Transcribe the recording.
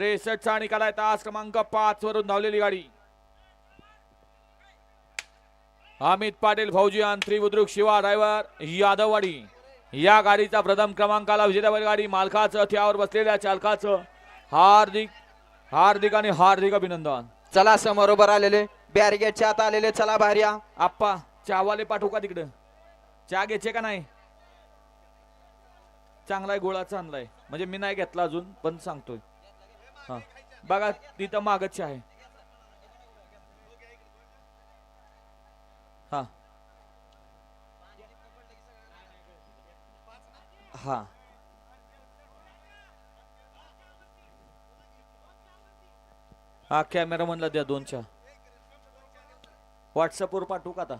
त्रेसष्टचा निकाल आहे तास क्रमांक पाच वरून धावलेली गाडी. अमित पाटील फौजी अंत्री बुद्रुक शिवा ड्रायव्हर यादववाडी. या गाडीचा प्रथम क्रमांकाला विजेता गाडी. मालकाचं त्यावर बसलेल्या चालकाचं हार्दिक हार्दिक आणि हार्दिक अभिनंदन. चला समोर आलेले बॅरिगेटच्या आत आलेले चला बाहेर या. आप्पा चहावाले पाठवू का तिकडं? चहा घ्यायचे का नाही? चांगलाय गोळाचा आणलाय म्हणजे मी नाही घेतला अजून पण सांगतोय. हा. बघा तिथं मागच आहे. हा. हा. हा कॅमेरा म्हणला द्या दोन व्हॉट्सअपवर पाठवू का आता?